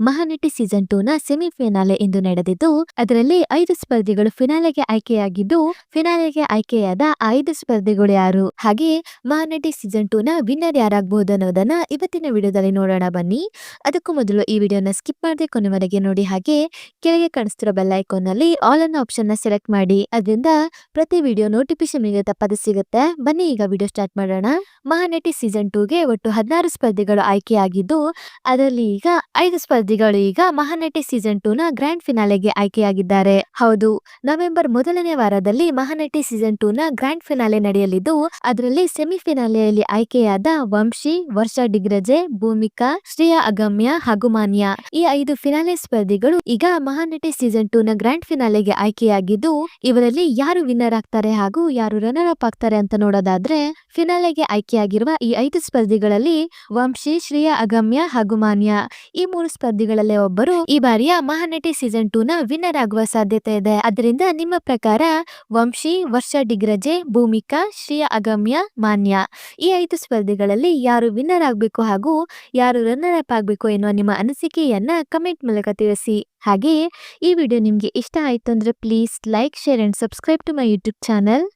Mahanati season two ನ ಸೆಮಿಫೈನಾಲೆ ಇಂದು ನಡೆದಿದ್ದು, ಅದರಲ್ಲಿ ಐದು ಸ್ಪರ್ಧಿಗಳು ಫಿನಾಲೆಗೆ ಆಯ್ಕೆಯಾಗಿದ್ದು, ಫಿನಾಲೆಗೆ ಆಯ್ಕೆಯಾದ ಐದು ಸ್ಪರ್ಧಿಗಳು ಯಾರು? ಹಾಗೆ ಮಹಾನಟಿ ಸೀಸನ್ ಟೂ ನ ವಿನ್ನರ್ ಯಾರಾಗಬಹುದು ಅನ್ನೋದನ್ನ ಇವತ್ತಿನ ವಿಡಿಯೋದಲ್ಲಿ ನೋಡೋಣ ಬನ್ನಿ. ಅದಕ್ಕೂ ಮೊದಲು ಈ ವಿಡಿಯೋನ ಸ್ಕಿಪ್ ಮಾಡದೆ ಕೊನೆವರೆಗೆ ನೋಡಿ ಹಾಗೆ ಕೆಳಗೆ ಕಾಣಿಸ್ತಿರೋ ಬೆಲ್ ಐಕಾನ್ನಲ್ಲಿ ಆಲ್ ಅನ್ನೋ ಆಪ್ಷನ್ನ ಸೆಲೆಕ್ಟ್ ಮಾಡಿ. ಅದರಿಂದ ಪ್ರತಿ ವಿಡಿಯೋ ನೋಟಿಫಿಕೇಶನ್ ನಿಮಗೆ ತಪ್ಪದೆ ಸಿಗುತ್ತೆ. ಬನ್ನಿ, ಈಗ ವಿಡಿಯೋ ಸ್ಟಾರ್ಟ್ ಮಾಡೋಣ. ಮಹಾನಟಿ ಸೀಸನ್ ಟೂಗೆ ಒಟ್ಟು ಹದಿನಾರು ಸ್ಪರ್ಧಿಗಳು ಆಯ್ಕೆಯಾಗಿದ್ದು, ಅದರಲ್ಲಿ ಈಗ ಐದು ಸ್ಪರ್ಧಿಗಳು ಈಗ ಮಹಾನಟಿ ಸೀಸನ್ ಟೂ ನ ಗ್ರ್ಯಾಂಡ್ ಫಿನಾಲೆಗೆ ಆಯ್ಕೆಯಾಗಿದ್ದಾರೆ. ಹೌದು, ನವೆಂಬರ್ ಮೊದಲನೇ ವಾರದಲ್ಲಿ ಮಹಾನಟಿ ಸೀಸನ್ ಟೂ ನ ಗ್ರ್ಯಾಂಡ್ ಫಿನಾಲೆ ನಡೆಯಲಿದ್ದು, ಅದರಲ್ಲಿ ಸೆಮಿಫಿನಾಲೆಯಲ್ಲಿ ಆಯ್ಕೆಯಾದ ವಂಶಿ, ವರ್ಷ ಡಿಗ್ರಜೆ, ಭೂಮಿಕಾ, ಶ್ರೇಯಾ ಅಗಮ್ಯ ಹಾಗೂ ಮಾನ್ಯ. ಈ ಐದು ಫಿನಾಲೆ ಸ್ಪರ್ಧಿಗಳು ಈಗ ಮಹಾನಟಿ ಸೀಸನ್ ಟೂ ನ ಗ್ರ್ಯಾಂಡ್ ಫಿನಾಲೆಗೆ ಆಯ್ಕೆಯಾಗಿದ್ದು, ಇವರಲ್ಲಿ ಯಾರು ವಿನ್ನರ್ ಆಗ್ತಾರೆ ಹಾಗೂ ಯಾರು ರನ್ನರ್ ಅಪ್ ಆಗ್ತಾರೆ ಅಂತ ನೋಡೋದಾದ್ರೆ, ಫಿನಾಲೆಗೆ ಆಯ್ಕೆಯಾಗಿರುವ ಈ ಐದು ಸ್ಪರ್ಧಿಗಳಲ್ಲಿ ವಂಶಿ, ಶ್ರೇಯಾ ಅಗಮ್ಯ ಹಾಗೂ ಮಾನ್ಯ. ಈ ಮೂರು ಸ್ಪರ್ಧಿಗಳಲ್ಲೇ ಒಬ್ಬರು ಈ ಬಾರಿಯ ಮಹಾನಟಿ ಸೀಸನ್ ಟೂ ನ ವಿನ್ನರ್ ಆಗುವ ಸಾಧ್ಯತೆ ಇದೆ. ಅದರಿಂದ ನಿಮ್ಮ ಪ್ರಕಾರ ವಂಶಿ, ವರ್ಷ ಡಿಗ್ರಜೆ ಭೂಮಿಕಾ, ಶ್ರೀಯ ಅಗಮ್ಯ, ಮಾನ್ಯ ಈ ಐದು ಸ್ಪರ್ಧೆಗಳಲ್ಲಿ ಯಾರು ವಿನ್ನರ್ ಆಗಬೇಕು ಹಾಗೂ ಯಾರು ರನ್ನರ್ ಅಪ್ ಆಗಬೇಕು ಎನ್ನುವ ನಿಮ್ಮ ಅನಿಸಿಕೆಯನ್ನ ಕಮೆಂಟ್ ಮೂಲಕ ತಿಳಿಸಿ. ಹಾಗೆಯೇ ಈ ವಿಡಿಯೋ ನಿಮ್ಗೆ ಇಷ್ಟ ಆಯ್ತು ಅಂದ್ರೆ please like, share and subscribe to my YouTube channel.